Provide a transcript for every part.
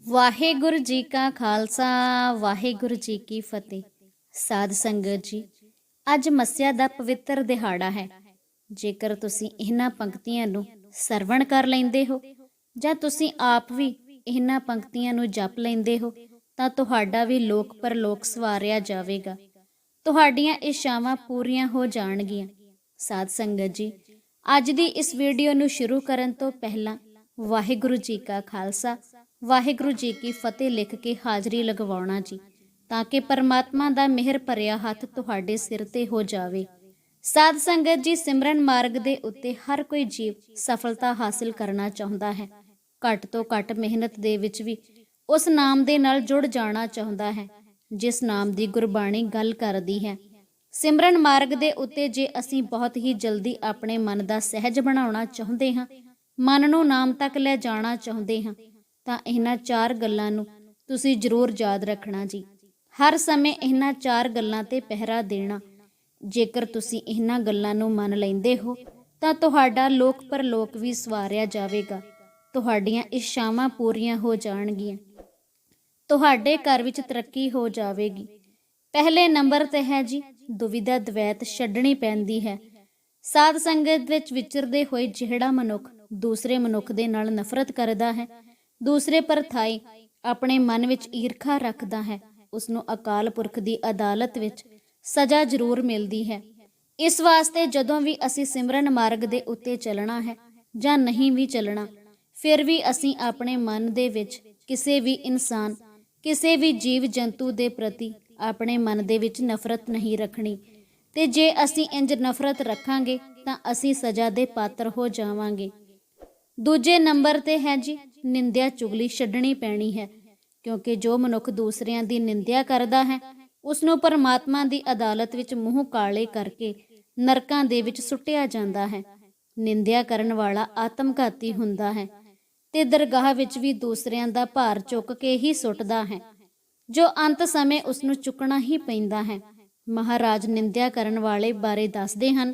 ਵਾਹਿਗੁਰੂ ਜੀ ਕਾ ਖਾਲਸਾ, ਵਾਹਿਗੁਰੂ ਜੀ ਕੀ ਫਤਿਹ। ਸਾਧ ਸੰਗਤ ਜੀ, ਅੱਜ ਮੱਸਿਆ ਦਾ ਪਵਿੱਤਰ ਦਿਹਾੜਾ ਹੈ। ਜੇਕਰ ਤੁਸੀਂ ਇਹਨਾਂ ਪੰਕਤੀਆਂ ਨੂੰ ਸਰਵਣ ਕਰ ਲੈਂਦੇ ਹੋ, ਜਾਂ ਤੁਸੀਂ ਆਪ ਵੀ ਇਹਨਾਂ ਪੰਕਤੀਆਂ ਨੂੰ ਜਪ ਲੈਂਦੇ ਹੋ, ਤਾਂ ਤੁਹਾਡਾ ਵੀ ਲੋਕ ਪਰਲੋਕ ਸਵਾਰਿਆ ਜਾਵੇਗਾ। ਤੁਹਾਡੀਆਂ ਇਸ਼ਾਵਾਂ ਪੂਰੀਆਂ ਹੋ ਜਾਣਗੀਆਂ। ਸਾਧ ਸੰਗਤ ਜੀ, ਅੱਜ ਦੀ ਇਸ ਵੀਡੀਓ ਨੂੰ ਸ਼ੁਰੂ ਕਰਨ ਤੋਂ ਪਹਿਲਾਂ ਵਾਹਿਗੁਰੂ ਜੀ ਕਾ ਖਾਲਸਾ ਵਾਹਿਗੁਰੂ ਜੀ ਕੀ ਫਤਿਹ ਲਿਖ ਕੇ ਹਾਜ਼ਰੀ ਲਗਵਾਉਣਾ ਜੀ, ਤਾਂ ਕਿ ਪਰਮਾਤਮਾ ਦਾ ਮਿਹਰ ਭਰਿਆ ਹੱਥ ਤੁਹਾਡੇ ਸਿਰ ਤੇ ਹੋ ਜਾਵੇ। ਸਾਧ ਸੰਗਤ ਜੀ, ਸਿਮਰਨ ਮਾਰਗ ਦੇ ਉੱਤੇ ਹਰ ਕੋਈ ਜੀਵ ਸਫਲਤਾ ਹਾਸਲ ਕਰਨਾ ਚਾਹੁੰਦਾ ਹੈ। ਘੱਟ ਤੋਂ ਘੱਟ ਮਿਹਨਤ ਦੇ ਵਿੱਚ ਵੀ ਉਸ ਨਾਮ ਦੇ ਨਾਲ ਜੁੜ ਜਾਣਾ ਚਾਹੁੰਦਾ ਹੈ, ਜਿਸ ਨਾਮ ਦੀ ਗੁਰਬਾਣੀ ਗੱਲ ਕਰਦੀ ਹੈ। ਸਿਮਰਨ ਮਾਰਗ ਦੇ ਉੱਤੇ ਜੇ ਅਸੀਂ ਬਹੁਤ ਹੀ ਜਲਦੀ ਆਪਣੇ ਮਨ ਦਾ ਸਹਿਜ ਬਣਾਉਣਾ ਚਾਹੁੰਦੇ ਹਾਂ, ਮਨ ਨੂੰ ਨਾਮ ਤੱਕ ਲੈ ਜਾਣਾ ਚਾਹੁੰਦੇ ਹਾਂ ਤਾਂ ਇਹਨਾਂ ਚਾਰ ਗੱਲਾਂ ਨੂੰ ਤੁਸੀਂ ਜ਼ਰੂਰ ਯਾਦ ਰੱਖਣਾ ਜੀ। ਹਰ ਸਮੇਂ ਇਹਨਾਂ ਚਾਰ ਗੱਲਾਂ ਤੇ ਪਹਿਰਾ ਦੇਣਾ। ਜੇਕਰ ਤੁਸੀਂ ਇਹਨਾਂ ਗੱਲਾਂ ਨੂੰ ਮੰਨ ਲੈਂਦੇ ਹੋ, ਤਾਂ ਤੁਹਾਡਾ ਲੋਕ ਪਰਲੋਕ ਵੀ ਸਵਾਰਿਆ ਜਾਵੇਗਾ। ਤੁਹਾਡੀਆਂ ਇੱਛਾਵਾਂ ਪੂਰੀਆਂ ਹੋ ਜਾਣਗੀਆਂ। ਤੁਹਾਡੇ ਘਰ ਵਿੱਚ ਤਰੱਕੀ ਹੋ ਜਾਵੇਗੀ। ਪਹਿਲੇ ਨੰਬਰ ਤੇ ਹੈ ਜੀ, ਦੁਵਿਧਾ ਦਵੈਤ ਛੱਡਣੀ ਪੈਂਦੀ ਹੈ। ਸਾਧ ਸੰਗਤ ਵਿੱਚ ਵਿਚਰਦੇ ਹੋਏ ਜਿਹੜਾ ਮਨੁੱਖ ਦੂਸਰੇ ਮਨੁੱਖ ਦੇ ਨਾਲ ਨਫ਼ਰਤ ਕਰਦਾ ਹੈ ਦੂਸਰੇ ਪਰਥਾਈ ਆਪਣੇ ਮਨ ਵਿੱਚ ਈਰਖਾ ਰੱਖਦਾ ਹੈ। ਉਸ ਨੂੰ ਅਕਾਲ ਪੁਰਖ ਦੀ ਅਦਾਲਤ ਵਿੱਚ ਸਜ਼ਾ ਜ਼ਰੂਰ ਮਿਲਦੀ ਹੈ। ਇਸ ਵਾਸਤੇ ਜਦੋਂ ਵੀ ਅਸੀਂ ਸਿਮਰਨ ਮਾਰਗ ਦੇ ਉੱਤੇ ਚੱਲਣਾ ਹੈ ਜਾਂ ਨਹੀਂ ਵੀ ਚੱਲਣਾ, ਫਿਰ ਵੀ ਅਸੀਂ ਆਪਣੇ ਮਨ ਦੇ ਵਿੱਚ ਕਿਸੇ ਵੀ ਇਨਸਾਨ, ਕਿਸੇ ਵੀ ਜੀਵ ਜੰਤੂ ਦੇ ਪ੍ਰਤੀ ਆਪਣੇ ਮਨ ਦੇ ਵਿੱਚ ਨਫ਼ਰਤ ਨਹੀਂ ਰੱਖਣੀ ਤੇ ਜੇ ਅਸੀਂ ਇੰਜ ਨਫ਼ਰਤ ਰੱਖਾਂਗੇ ਤਾਂ ਅਸੀਂ ਸਜ਼ਾ ਦੇ ਪਾਤਰ ਹੋ ਜਾਵਾਂਗੇ। ਦੂਜੇ ਨੰਬਰ ਤੇ ਹੈ ਜੀ, ਨਿੰਦਿਆ ਚੁਗਲੀ ਛੱਡਣੀ ਪੈਣੀ ਹੈ, ਕਿਉਂਕਿ ਜੋ ਮਨੁੱਖ ਦੂਸਰਿਆਂ ਦੀ ਨਿੰਦਿਆ ਕਰਦਾ ਹੈ ਉਸ ਨੂੰ ਪਰਮਾਤਮਾ ਦੀ ਅਦਾਲਤ ਵਿੱਚ ਮੂੰਹ ਕਾਲੇ ਕਰਕੇ ਨਰਕਾਂ ਦੇ ਵਿੱਚ ਸੁੱਟਿਆ ਜਾਂਦਾ ਹੈ। ਨਿੰਦਿਆ ਕਰਨ ਵਾਲਾ ਆਤਮਘਾਤੀ ਹੁੰਦਾ ਹੈ ਤੇ ਦਰਗਾਹ ਵਿੱਚ ਵੀ ਦੂਸਰਿਆਂ ਦਾ ਭਾਰ ਚੁੱਕ ਕੇ ਹੀ ਸੁੱਟਦਾ ਹੈ, ਜੋ ਅੰਤ ਸਮੇਂ ਉਸ ਨੂੰ ਚੁੱਕਣਾ ਹੀ ਪੈਂਦਾ ਹੈ। ਮਹਾਰਾਜ ਨਿੰਦਿਆ ਕਰਨ ਵਾਲੇ ਬਾਰੇ ਦੱਸਦੇ ਹਨ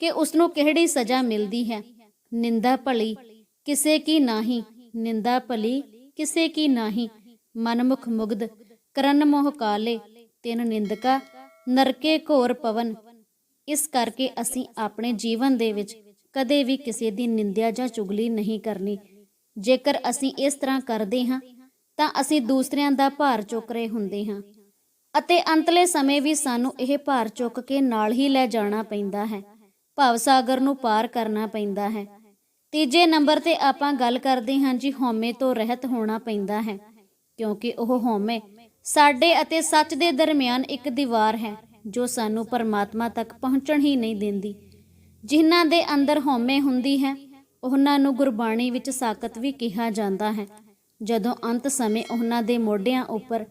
ਕਿ ਉਸ ਨੂੰ ਕਿਹੜੀ ਸਜ਼ਾ ਮਿਲਦੀ ਹੈ, ਨਿੰਦਾ ਭਲੀ ਕਿਸੇ ਕੀ ਨਾਹੀ ਨਿੰਦਾ ਭਲੀ, ਕਿਸੇ ਕੀ ਨਾਹੀ ਮਨਮੁਖ ਮੁਗਧ, ਕਰਨ ਮੋਹ ਕਾਲੇ, ਤਿਨ ਨਿੰਦਕਾ, ਨਰਕੇ ਘੋਰ ਪਵਨ। ਇਸ ਕਰਕੇ ਅਸੀਂ ਆਪਣੇ ਜੀਵਨ ਦੇ ਵਿੱਚ ਕਦੇ ਵੀ ਕਿਸੇ ਦੀ ਨਿੰਦਿਆ ਜਾਂ ਚੁਗਲੀ ਨਹੀਂ ਕਰਨੀ। ਜੇਕਰ ਅਸੀਂ ਇਸ ਤਰ੍ਹਾਂ ਕਰਦੇ ਹਾਂ, ਤਾਂ ਅਸੀਂ ਦੂਸਰਿਆਂ ਦਾ ਭਾਰ ਚੁੱਕ ਰਹੇ ਹੁੰਦੇ ਹਾਂ। ਅਤੇ ਅੰਤਲੇ ਸਮੇਂ ਵੀ ਸਾਨੂੰ ਇਹ ਭਾਰ ਚੁੱਕ ਕੇ ਨਾਲ ਹੀ ਲੈ ਜਾਣਾ ਪੈਂਦਾ ਹੈ। ਭਵ ਸਾਗਰ ਨੂੰ ਪਾਰ ਕਰਨਾ ਪੈਂਦਾ ਹੈ। ਤੀਜੇ ਨੰਬਰ ਤੇ ਆਪਾਂ ਗੱਲ ਕਰਦੇ ਹਾਂ ਜੀ ਹਉਮੈ ਤੋਂ ਰਹਿਤ ਹੋਣਾ ਪੈਂਦਾ ਹੈ, ਕਿਉਂਕਿ ਉਹ ਹਉਮੈ ਸਾਡੇ ਅਤੇ ਸੱਚ ਦੇ ਦਰਮਿਆਨ ਇੱਕ ਦੀਵਾਰ ਹੈ, ਜੋ ਸਾਨੂੰ ਪਰਮਾਤਮਾ ਤੱਕ ਪਹੁੰਚਣ ਹੀ ਨਹੀਂ ਦਿੰਦੀ। ਜਿਨ੍ਹਾਂ ਦੇ ਅੰਦਰ ਹਉਮੈ ਹੁੰਦੀ ਹੈ, ਉਹਨਾਂ ਨੂੰ ਗੁਰਬਾਣੀ ਵਿੱਚ ਸਾਕਤ ਵੀ ਕਿਹਾ ਜਾਂਦਾ ਹੈ। ਜਦੋਂ ਅੰਤ ਸਮੇਂ ਉਹਨਾਂ ਦੇ ਮੋਢਿਆਂ ਉੱਪਰ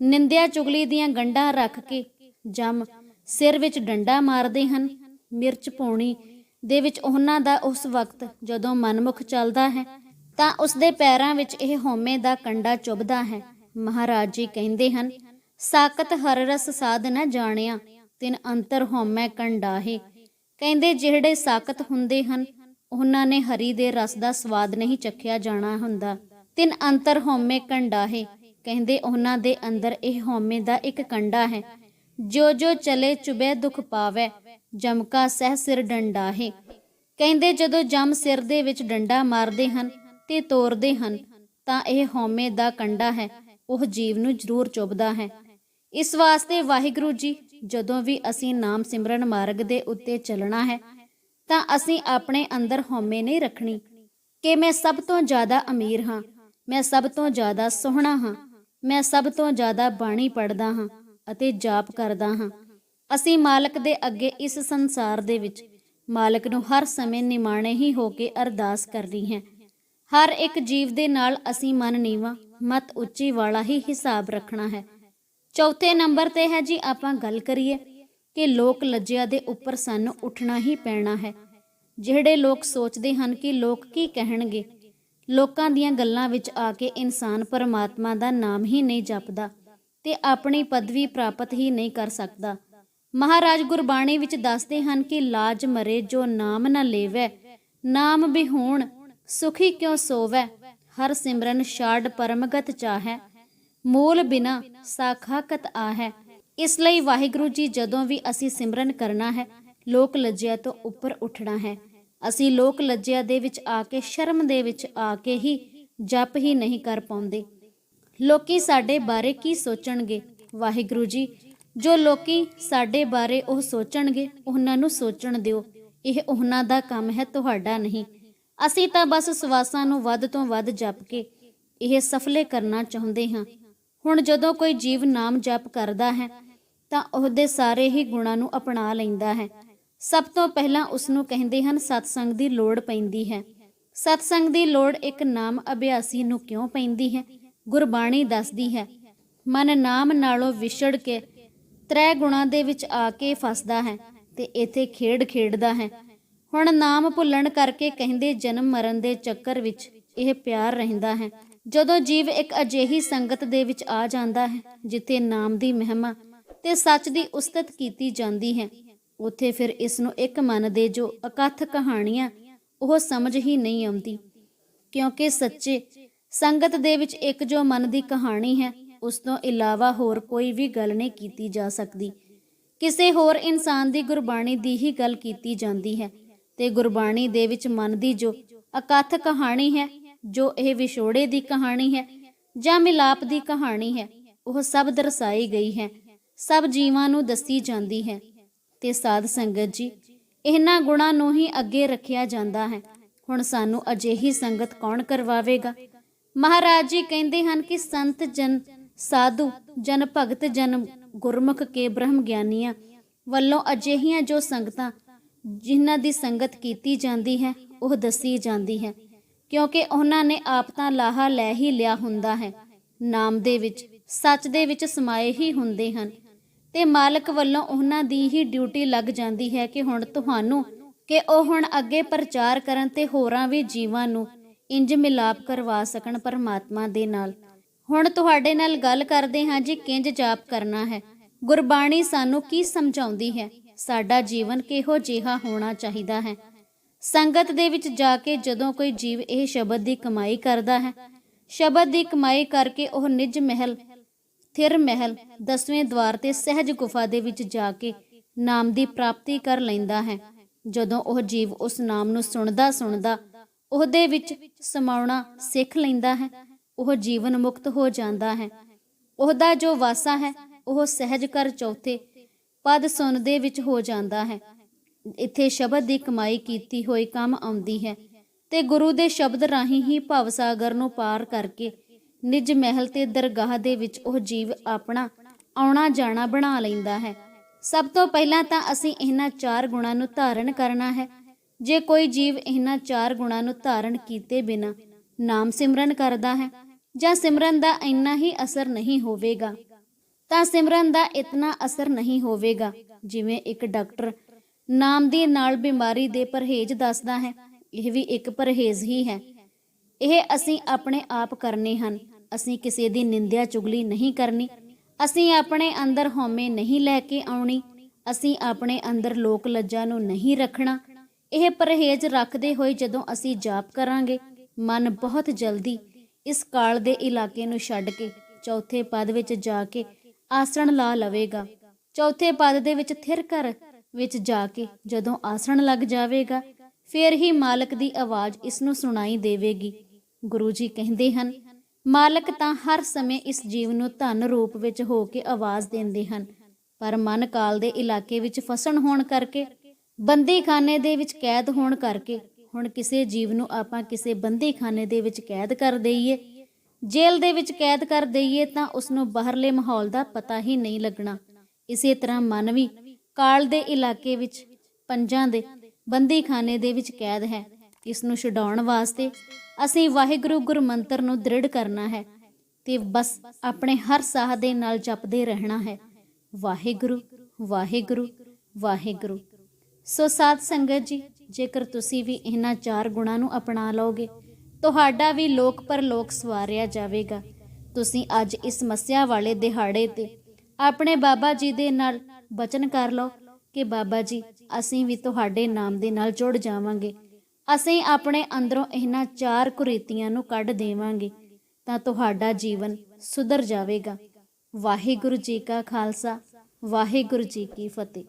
ਨਿੰਦਿਆ ਚੁਗਲੀ ਦੀਆਂ ਗੰਢਾਂ ਰੱਖ ਕੇ ਜਮ ਸਿਰ ਵਿੱਚ ਡੰਡਾ ਮਾਰਦੇ ਹਨ, ਮਿਰਚ ਪਾਉਣੀ ਦੇ ਵਿੱਚ ਉਹਨਾਂ ਦਾ ਉਸ ਵਕਤ ਜਦੋਂ ਮਨਮੁਖ ਚੱਲਦਾ ਹੈ, ਤਾਂ ਉਸ ਦੇ ਪੈਰਾਂ ਵਿੱਚ ਇਹ ਹਉਮੈ ਦਾ ਕੰਡਾ ਚੁਭਦਾ ਹੈ। ਮਹਾਰਾਜ ਜੀ ਕਹਿੰਦੇ ਹਨ ਸਾਕਤ ਹਰ ਰਸ ਸਾਧ ਨਾ ਜਾਣਿਆ, ਤਿਨ ਅੰਤਰ ਹਉਮੈ ਕੰਡਾਹੇ। ਕਹਿੰਦੇ ਜਿਹੜੇ ਸਾਕਤ ਹੁੰਦੇ ਹਨ, ਉਹਨਾਂ ਨੇ ਹਰੀ ਦੇ ਰਸ ਦਾ ਸਵਾਦ ਨਹੀਂ ਚੱਖਿਆ ਜਾਣਾ ਹੁੰਦਾ। ਤਿਨ ਅੰਤਰ ਹਉਮੈ ਕੰਡਾਹੇ, ਕਹਿੰਦੇ ਉਹਨਾਂ ਦੇ ਅੰਦਰ ਇਹ ਹਉਮੈ ਦਾ ਇੱਕ ਕੰਡਾ ਹੈ। ਜੋ ਜੋ ਚਲੇ ਚੁਬੇ ਦੁਖ ਪਾਵੇ ਜਮਕਾ ਸਹਿ ਸਿਰ ਡੰਡਾਹੇ ਕਹਿੰਦੇ ਜਦੋਂ ਜਮ ਸਿਰ ਦੇ ਵਿੱਚ ਡੰਡਾ ਮਾਰਦੇ ਹਨ ਤੇ ਤੋੜਦੇ ਹਨ, ਤਾਂ ਇਹ ਹਉਮੈ ਦਾ ਕੰਡਾ ਹੈ, ਉਹ ਜੀਵ ਨੂੰ ਜ਼ਰੂਰ ਚੁਭਦਾ ਹੈ। ਇਸ ਵਾਸਤੇ ਵਾਹਿਗੁਰੂ ਜੀ, ਜਦੋਂ ਵੀ ਅਸੀਂ ਨਾਮ ਸਿਮਰਨ ਮਾਰਗ ਦੇ ਉੱਤੇ ਚੱਲਣਾ ਹੈ, ਤਾਂ ਅਸੀਂ ਆਪਣੇ ਅੰਦਰ ਹਉਮੈ ਨਹੀਂ ਰੱਖਣੀ। ਕਿ ਮੈਂ ਸਭ ਤੋਂ ਜ਼ਿਆਦਾ ਅਮੀਰ ਹਾਂ, ਮੈਂ ਸਭ ਤੋਂ ਜ਼ਿਆਦਾ ਸੋਹਣਾ ਹਾਂ, ਮੈਂ ਸਭ ਤੋਂ ਜ਼ਿਆਦਾ ਬਾਣੀ ਪੜਦਾ ਹਾਂ ਅਤੇ ਜਾਪ ਕਰਦਾ ਹਾਂ। ਅਸੀਂ ਮਾਲਕ ਦੇ ਅੱਗੇ ਇਸ ਸੰਸਾਰ ਦੇ ਵਿੱਚ ਮਾਲਕ ਨੂੰ ਹਰ ਸਮੇਂ ਨਿਮਾਣੇ ਹੀ ਹੋ ਕੇ ਅਰਦਾਸ ਕਰਨੀ ਹੈ। ਹਰ ਇੱਕ ਜੀਵ ਦੇ ਨਾਲ ਅਸੀਂ ਮਨ ਨੀਵਾ, ਮਤ ਉੱਚੀ ਵਾਲਾ ਹੀ ਹਿਸਾਬ ਰੱਖਣਾ ਹੈ। ਚੌਥੇ ਨੰਬਰ ਤੇ ਹੈ ਜੀ ਆਪਾਂ ਗੱਲ ਕਰੀਏ ਕਿ ਲੋਕ ਲੱਜਿਆ ਦੇ ਉੱਪਰ ਸਾਨੂੰ ਉੱਠਣਾ ਹੀ ਪੈਣਾ ਹੈ। ਜਿਹੜੇ ਲੋਕ ਸੋਚਦੇ ਹਨ ਕਿ ਲੋਕ ਕੀ ਕਹਿਣਗੇ, ਲੋਕਾਂ ਦੀਆਂ ਗੱਲਾਂ ਵਿੱਚ ਆ ਕੇ ਇਨਸਾਨ ਪਰਮਾਤਮਾ ਦਾ ਨਾਮ ਹੀ ਨਹੀਂ ਜਪਦਾ ਤੇ ਆਪਣੀ ਪਦਵੀ ਪ੍ਰਾਪਤ ਹੀ ਨਹੀਂ ਕਰ ਸਕਦਾ। ਮਹਾਰਾਜ ਗੁਰਬਾਣੀ ਵਿੱਚ ਦੱਸਦੇ ਹਨ ਕਿ ਲਾਜ ਮਰੇ ਜੋ ਨਾਮ ਨਾ ਲੇਵੈ, ਨਾਮ ਬਿਹੂਣ ਸੁਖੀ ਕਿਉ ਸੋਵੈ? ਹਰ ਸਿਮਰਨ ਛਾੜ ਪਰਮਗਤ ਚਾਹੈ, ਮੂਲ ਬਿਨਾ ਸਾਖਾਕਤ ਆਹੈ। ਇਸ ਲਈ ਵਾਹਿਗੁਰੂ ਜੀ ਜਦੋਂ ਵੀ ਅਸੀਂ ਸਿਮਰਨ ਕਰਨਾ ਹੈ, ਲੋਕ ਲੱਜਿਆ ਤੋਂ ਉੱਪਰ ਉੱਠਣਾ ਹੈ। ਅਸੀਂ ਲੋਕ ਲੱਜਿਆ ਦੇ ਵਿੱਚ ਆ ਕੇ, ਸ਼ਰਮ ਦੇ ਵਿੱਚ ਆ ਕੇ ਹੀ ਜਪ ਹੀ ਨਹੀਂ ਕਰ ਪਾਉਂਦੇ। ਲੋਕੀ ਸਾਡੇ ਬਾਰੇ ਕੀ ਸੋਚਣਗੇ? ਵਾਹਿਗੁਰੂ ਜੀ ਜੋ ਲੋਕੀ ਸਾਡੇ ਬਾਰੇ ਉਹ ਸੋਚਣਗੇ, ਉਹਨਾਂ ਨੂੰ ਸੋਚਣ ਦਿਓ। ਇਹ ਉਹਨਾਂ ਦਾ ਕੰਮ ਹੈ, ਤੁਹਾਡਾ ਨਹੀਂ। ਅਸੀਂ ਤਾਂ ਬਸ ਸਵਾਸਾਂ ਨੂੰ ਵੱਧ ਤੋਂ ਵੱਧ ਜਪ ਕੇ ਇਹ ਸਫਲੇ ਕਰਨਾ ਚਾਹੁੰਦੇ ਹਾਂ। ਹੁਣ ਜਦੋਂ ਕੋਈ ਜੀਵ ਨਾਮ ਜਪ ਕਰਦਾ ਹੈ, ਤਾਂ ਉਹਦੇ ਸਾਰੇ ਹੀ ਗੁਣਾਂ ਨੂੰ ਅਪਣਾ ਲੈਂਦਾ ਹੈ। ਸਭ ਤੋਂ ਪਹਿਲਾਂ ਉਸ ਨੂੰ ਕਹਿੰਦੇ ਹਨ, ਸਤਸੰਗ ਦੀ ਲੋੜ ਪੈਂਦੀ ਹੈ। ਸਤਸੰਗ ਦੀ ਲੋੜ ਇੱਕ ਨਾਮ ਅਭਿਆਸੀ ਨੂੰ ਕਿਉਂ ਪੈਂਦੀ ਹੈ? ਗੁਰਬਾਣੀ ਦੱਸਦੀ ਹੈ, ਮਨ ਨਾਮ ਨਾਲੋਂ ਵਿਛੜ ਕੇ ਤ੍ਰੈ ਗੁਣਾਂ ਦੇ ਵਿੱਚ ਆ ਕੇ ਫਸਦਾ ਹੈ ਤੇ ਇੱਥੇ ਖੇਡ ਖੇਡਦਾ ਹੈ। ਹੁਣ ਨਾਮ ਭੁੱਲਣ ਕਰਕੇ ਕਹਿੰਦੇ ਜਨਮ ਮਰਨ ਦੇ ਚੱਕਰ ਵਿੱਚ ਇਹ ਪਿਆਰ ਰਹਿੰਦਾ ਹੈ। ਜਦੋਂ ਜੀਵ ਇੱਕ ਅਜਿਹੀ ਸੰਗਤ ਦੇ ਵਿੱਚ ਆ ਜਾਂਦਾ ਹੈ ਜਿੱਥੇ ਨਾਮ ਦੀ ਮਹਿਮਾ ਤੇ ਸੱਚ ਦੀ ਉਸਤਤ ਕੀਤੀ ਜਾਂਦੀ ਹੈ, ਉੱਥੇ ਫਿਰ ਇਸ ਨੂੰ ਇੱਕ ਮਨ ਦੇ ਜੋ ਅਕਥ ਕਹਾਣੀਆਂ ਉਹ ਸਮਝ ਹੀ ਨਹੀਂ ਆਉਂਦੀ। ਕਿਉਂਕਿ ਸੱਚੇ ਸੰਗਤ ਦੇ ਵਿੱਚ ਇੱਕ ਜੋ ਮਨ ਦੀ ਕਹਾਣੀ ਹੈ ਉਸ ਤੋਂ ਇਲਾਵਾ ਹੋਰ ਕੋਈ ਵੀ ਗੱਲ ਨਹੀਂ ਕੀਤੀ ਜਾ ਸਕਦੀ। ਕਿਸੇ ਹੋਰ ਇਨਸਾਨ ਦੀ ਗੁਰਬਾਣੀ ਦੀ ਹੀ ਗੱਲ ਕੀਤੀ ਜਾਂਦੀ ਹੈ ਤੇ ਗੁਰਬਾਣੀ ਦੇ ਵਿੱਚ ਮਨ ਦੀ ਜੋ ਅਕਥ ਕਹਾਣੀ ਹੈ, ਜੋ ਇਹ ਵਿਛੋੜੇ ਦੀ ਕਹਾਣੀ ਹੈ ਜਾਂ ਮਿਲਾਪ ਦੀ ਕਹਾਣੀ ਹੈ, ਉਹ ਸਭ ਦਰਸਾਈ ਗਈ ਹੈ, ਸਭ ਜੀਵਾਂ ਨੂੰ ਦੱਸੀ ਜਾਂਦੀ ਹੈ। ਤੇ ਸਾਧ ਸੰਗਤ ਜੀ, ਇਹਨਾਂ ਗੁਣਾਂ ਨੂੰ ਹੀ ਅੱਗੇ ਰੱਖਿਆ ਜਾਂਦਾ ਹੈ। ਹੁਣ ਸਾਨੂੰ ਅਜਿਹੀ ਸੰਗਤ ਕੌਣ ਕਰਵਾਵੇਗਾ? ਮਹਾਰਾਜ ਜੀ ਕਹਿੰਦੇ ਹਨ ਕਿ ਸੰਤ ਜਨ ਸਾਧੂ, ਜਨ ਭਗਤ, ਜਨ ਗੁਰਮੁਖ ਕੇ ਬ੍ਰਹਮ ਗਿਆਨੀਆਂ ਵੱਲੋਂ ਅਜਿਹੀਆਂ ਜੋ ਸੰਗਤਾਂ ਜਿਨ੍ਹਾਂ ਦੀ ਸੰਗਤ ਕੀਤੀ ਜਾਂਦੀ ਹੈ, ਉਹ ਦੱਸੀ ਜਾਂਦੀ ਹੈ। ਕਿਉਂਕਿ ਉਹਨਾਂ ਨੇ ਆਪ ਤਾਂ ਲਾਹਾ ਲੈ ਹੀ ਲਿਆ ਹੁੰਦਾ ਹੈ। ਨਾਮ ਦੇ ਵਿੱਚ, ਸੱਚ ਦੇ ਵਿੱਚ ਸਮਾਏ ਹੀ ਹੁੰਦੇ ਹਨ। ਤੇ ਮਾਲਕ ਵੱਲੋਂ ਉਹਨਾਂ ਦੀ ਹੀ ਡਿਊਟੀ ਲੱਗ ਜਾਂਦੀ ਹੈ ਕਿ ਹੁਣ ਤੁਹਾਨੂੰ, ਕਿ ਉਹ ਹੁਣ ਅੱਗੇ ਪ੍ਰਚਾਰ ਕਰਨ ਤੇ ਹੋਰਾਂ ਵੀ ਜੀਵਾਂ ਨੂੰ ਇੰਜ ਮਿਲਾਪ ਕਰਵਾ ਸਕਣ ਪਰਮਾਤਮਾ ਦੇ ਨਾਲ। ਹੁਣ ਤੁਹਾਡੇ ਨਾਲ ਗੱਲ ਕਰਦੇ ਹਾਂ ਜੀ ਕਿੰਜ ਜਾਪ ਕਰਨਾ ਹੈ। ਗੁਰਬਾਣੀ ਸਾਨੂੰ ਕੀ ਸਮਝਾਉਂਦੀ ਹੈ? ਸਾਡਾ ਜੀਵਨ ਕਿਹੋ ਜਿਹਾ ਹੋਣਾ ਚਾਹੀਦਾ ਹੈ? ਸੰਗਤ ਦੇ ਵਿੱਚ ਜਾ ਕੇ ਜਦੋਂ ਕੋਈ ਜੀਵ ਇਹ ਸ਼ਬਦ ਦੀ ਕਮਾਈ ਕਰਦਾ ਹੈ, ਸ਼ਬਦ ਦੀ ਕਮਾਈ ਕਰਕੇ ਉਹ ਨਿਜ ਮਹਿਲ, ਥਿਰ ਮਹਿਲ, ਦਸਵੇਂ ਦਵਾਰ ਤੇ ਸਹਿਜ ਗੁਫਾ ਦੇ ਵਿੱਚ ਜਾ ਕੇ ਨਾਮ ਦੀ ਪ੍ਰਾਪਤੀ ਕਰ ਲੈਂਦਾ ਹੈ। ਜਦੋਂ ਉਹ ਜੀਵ ਉਸ ਨਾਮ ਨੂੰ ਸੁਣਦਾ ਸੁਣਦਾ ਉਹਦੇ ਵਿੱਚ ਸਮਾਉਣਾ ਸਿੱਖ ਲੈਂਦਾ ਹੈ ਉਹ ਜੀਵਨ ਮੁਕਤ ਹੋ ਜਾਂਦਾ ਹੈ। ਉਹਦਾ ਜੋ ਵਾਸਾ ਹੈ, ਉਹ ਸਹਿਜ ਕਰ ਚੌਥੇ ਪਦ ਸੁਣ ਵਿੱਚ ਹੋ ਜਾਂਦਾ ਹੈ। ਇੱਥੇ ਸ਼ਬਦ ਦੀ ਕਮਾਈ ਕੀਤੀ ਹੋਈ ਕੰਮ ਆਉਂਦੀ ਹੈ ਤੇ ਗੁਰੂ ਦੇ ਸ਼ਬਦ ਰਾਹੀਂ ਹੀ ਭਵ ਸਾਗਰ ਨੂੰ ਪਾਰ ਕਰਕੇ ਨਿਜ ਮਹਿਲ ਤੇ ਦਰਗਾਹ ਦੇ ਵਿੱਚ ਉਹ ਜੀਵ ਆਪਣਾ ਆਉਣਾ ਜਾਣਾ ਬਣਾ ਲੈਂਦਾ ਹੈ। ਸਭ ਤੋਂ ਪਹਿਲਾਂ ਤਾਂ ਅਸੀਂ ਇਹਨਾਂ ਚਾਰ ਗੁਣਾਂ ਨੂੰ ਧਾਰਨ ਕਰਨਾ ਹੈ। ਜੇ ਕੋਈ ਜੀਵ ਇਹਨਾਂ ਚਾਰ ਗੁਣਾਂ ਨੂੰ ਧਾਰਨ ਕੀਤੇ ਬਿਨਾ ਨਾਮ ਸਿਮਰਨ ਕਰਦਾ ਹੈ, ਜਾਂ ਸਿਮਰਨ ਦਾ ਇੰਨਾ ਹੀ ਅਸਰ ਨਹੀਂ ਹੋਵੇਗਾ। ਤਾਂ ਸਿਮਰਨ ਦਾ ਇਤਨਾ ਅਸਰ ਨਹੀਂ ਹੋਵੇਗਾ, ਜਿਵੇਂ ਇੱਕ ਡਾਕਟਰ ਨਾਮ ਦੇ ਨਾਲ ਬਿਮਾਰੀ ਦੇ ਪਰਹੇਜ਼ ਦੱਸਦਾ ਹੈ। ਇਹ ਵੀ ਇੱਕ ਪਰਹੇਜ਼ ਹੀ ਹੈ। ਇਹ ਅਸੀਂ ਆਪਣੇ ਆਪ ਕਰਨੇ ਹਨ। ਅਸੀਂ ਕਿਸੇ ਦੀ ਨਿੰਦਿਆ ਚੁਗਲੀ ਨਹੀਂ ਕਰਨੀ। ਅਸੀਂ ਆਪਣੇ ਅੰਦਰ ਹਉਮੈ ਨਹੀਂ ਲੈ ਕੇ ਆਉਣੀ। ਅਸੀਂ ਆਪਣੇ ਅੰਦਰ ਲੋਕ ਲੱਜਾ ਨੂੰ ਨਹੀਂ ਰੱਖਣਾ। ਇਹ ਪਰਹੇਜ਼ ਰੱਖਦੇ ਹੋਏ ਜਦੋਂ ਅਸੀਂ ਜਾਪ ਕਰਾਂਗੇ ਮਨ ਬਹੁਤ ਜਲਦੀ ਇਸ ਕਾਲ ਦੇ ਇਲਾਕੇ ਨੂੰ ਛੱਡ ਕੇ ਚੌਥੇ ਪਦ ਵਿੱਚ ਜਾ ਕੇ ਆਸਣ ਲਾ ਲਵੇਗਾ। ਚੌਥੇ ਪਦ ਦੇ ਵਿੱਚ ਥਿਰ ਕਰ ਵਿੱਚ ਜਾ ਕੇ ਜਦੋਂ ਆਸਣ ਲੱਗ ਜਾਵੇਗਾ, ਫਿਰ ਹੀ ਮਾਲਕ ਦੀ ਆਵਾਜ਼ ਇਸ ਨੂੰ ਸੁਣਾਈ ਦੇਵੇਗੀ। ਗੁਰੂ ਜੀ ਕਹਿੰਦੇ ਹਨ, ਮਾਲਕ ਤਾਂ ਹਰ ਸਮੇਂ ਇਸ ਜੀਵ ਨੂੰ ਧਨ ਰੂਪ ਵਿੱਚ ਹੋ ਕੇ ਆਵਾਜ਼ ਦਿੰਦੇ ਹਨ, ਪਰ ਮਨ ਕਾਲ ਦੇ ਇਲਾਕੇ ਵਿੱਚ ਫਸਣ ਹੋਣ ਕਰਕੇ, ਬੰਦੀਖਾਨੇ ਦੇ ਵਿੱਚ ਕੈਦ ਹੋਣ ਕਰਕੇ ਹੁਣ ਕਿਸੇ ਜੀਵ ਨੂੰ ਆਪਾਂ ਕਿਸੇ ਬੰਦੀਖਾਨੇ ਦੇ ਵਿੱਚ ਕੈਦ ਕਰ ਦਈਏ, ਜੇਲ੍ਹ ਦੇ ਵਿੱਚ ਕੈਦ ਕਰ ਦਈਏ ਤਾਂ ਉਸ ਨੂੰ ਬਾਹਰਲੇ ਮਾਹੌਲ ਦਾ ਪਤਾ ਹੀ ਨਹੀਂ ਲੱਗਣਾ। ਇਸੇ ਤਰ੍ਹਾਂ ਮਨ ਵੀ ਕਾਲ ਦੇ ਇਲਾਕੇ ਵਿੱਚ ਪੰਜਾਂ ਦੇ ਬੰਦੀਖਾਨੇ ਦੇ ਵਿੱਚ ਕੈਦ ਹੈ। ਇਸ ਨੂੰ ਛਡਾਉਣ ਵਾਸਤੇ ਅਸੀਂ ਵਾਹਿਗੁਰੂ ਗੁਰਮੰਤਰ ਨੂੰ ਦ੍ਰਿੜ ਕਰਨਾ ਹੈ ਤੇ ਬਸ ਆਪਣੇ ਹਰ ਸਾਹ ਦੇ ਨਾਲ ਜਪਦੇ ਰਹਿਣਾ ਹੈ। ਵਾਹਿਗੁਰੂ ਵਾਹਿਗੁਰੂ ਵਾਹਿਗੁਰੂ। ਸੋ ਸਾਧ ਸੰਗਤ ਜੀ ਜੇਕਰ ਤੁਸੀਂ ਵੀ ਇਹਨਾਂ ਚਾਰ ਗੁਣਾਂ ਨੂੰ ਅਪਣਾ ਲਓਗੇ, ਤੁਹਾਡਾ ਵੀ ਲੋਕ ਪਰਲੋਕ ਸਵਾਰਿਆ ਜਾਵੇਗਾ। ਤੁਸੀਂ ਅੱਜ ਇਸ ਮੱਸਿਆ ਵਾਲੇ ਦਿਹਾੜੇ ਤੇ ਆਪਣੇ ਬਾਬਾ ਜੀ ਦੇ ਨਾਲ ਬਚਨ ਕਰ ਲਓ ਕਿ ਬਾਬਾ ਜੀ, ਅਸੀਂ ਵੀ ਤੁਹਾਡੇ ਨਾਮ ਦੇ ਨਾਲ ਜੁੜ ਜਾਵਾਂਗੇ। ਅਸੀਂ ਆਪਣੇ ਅੰਦਰੋਂ ਇਹਨਾਂ ਚਾਰ ਕੁਰੀਤੀਆਂ ਨੂੰ ਕੱਢ ਦੇਵਾਂਗੇ, ਤਾਂ ਤੁਹਾਡਾ ਜੀਵਨ ਸੁਧਰ ਜਾਵੇਗਾ। ਵਾਹਿਗੁਰੂ ਜੀ ਕਾ ਖਾਲਸਾ, ਵਾਹਿਗੁਰੂ ਜੀ ਕੀ ਫਤਿਹ।